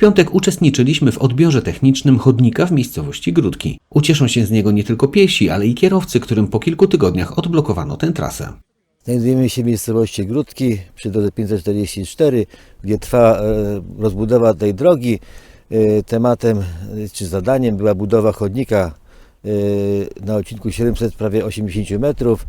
piątek uczestniczyliśmy w odbiorze technicznym chodnika w miejscowości Gródki. Ucieszą się z niego nie tylko piesi, ale i kierowcy, którym po kilku tygodniach odblokowano tę trasę. Znajdujemy się w miejscowości Gródki przy drodze 544, gdzie trwa e, rozbudowa tej drogi. E, Tematem e, czy zadaniem była budowa chodnika na odcinku 700 prawie 80 metrów.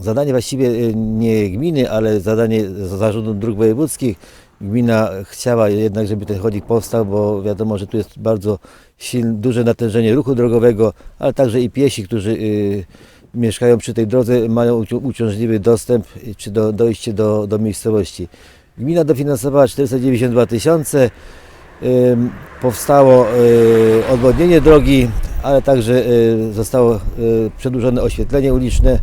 Zadanie właściwie nie gminy, ale zadanie zarządu dróg wojewódzkich. Gmina chciała jednak, żeby ten chodnik powstał, bo wiadomo, że tu jest bardzo silne, duże natężenie ruchu drogowego, ale także i piesi, którzy y, mieszkają przy tej drodze, mają uci- uciążliwy dostęp y, czy do, dojście do, do miejscowości. Gmina dofinansowała 492 tysiące. Powstało y, odwodnienie drogi, ale także zostało przedłużone oświetlenie uliczne.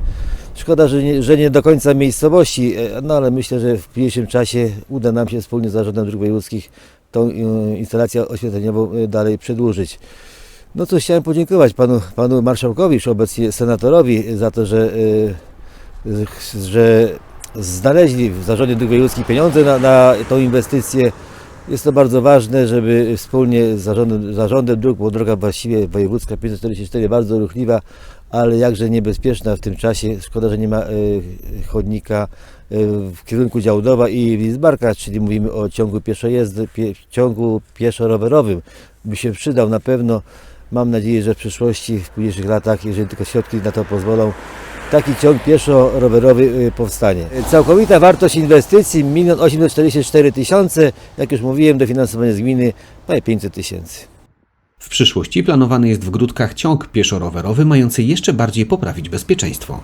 Szkoda, że nie, że nie do końca miejscowości, e, no ale myślę, że w późniejszym czasie uda nam się wspólnie z Zarządem Dróg Wojewódzkich tą y, instalację oświetleniową y, dalej przedłużyć. No cóż, chciałem podziękować panu, panu marszałkowi, już obecnie senatorowi za to, że, że znaleźli w Zarządzie Dróg Wojewódzkich pieniądze na, na tą inwestycję. Jest to bardzo ważne, żeby wspólnie z zarządem, zarządem dróg, bo droga właściwie wojewódzka 544 bardzo ruchliwa, ale jakże niebezpieczna w tym czasie. Szkoda, że nie ma y, chodnika y, w kierunku Działdowa i Lidzbarka, czyli mówimy o ciągu pieszojezdy, pie, ciągu pieszo-rowerowym. By się przydał na pewno. Mam nadzieję, że w przyszłości, w późniejszych latach, jeżeli tylko środki na to pozwolą, taki ciąg pieszo-rowerowy y, powstanie. Całkowita wartość inwestycji 1 844 tysiące, jak już mówiłem, dofinansowanie z gminy prawie 500 tysięcy. W przyszłości planowany jest w Gródkach ciąg pieszo-rowerowy mający jeszcze bardziej poprawić bezpieczeństwo.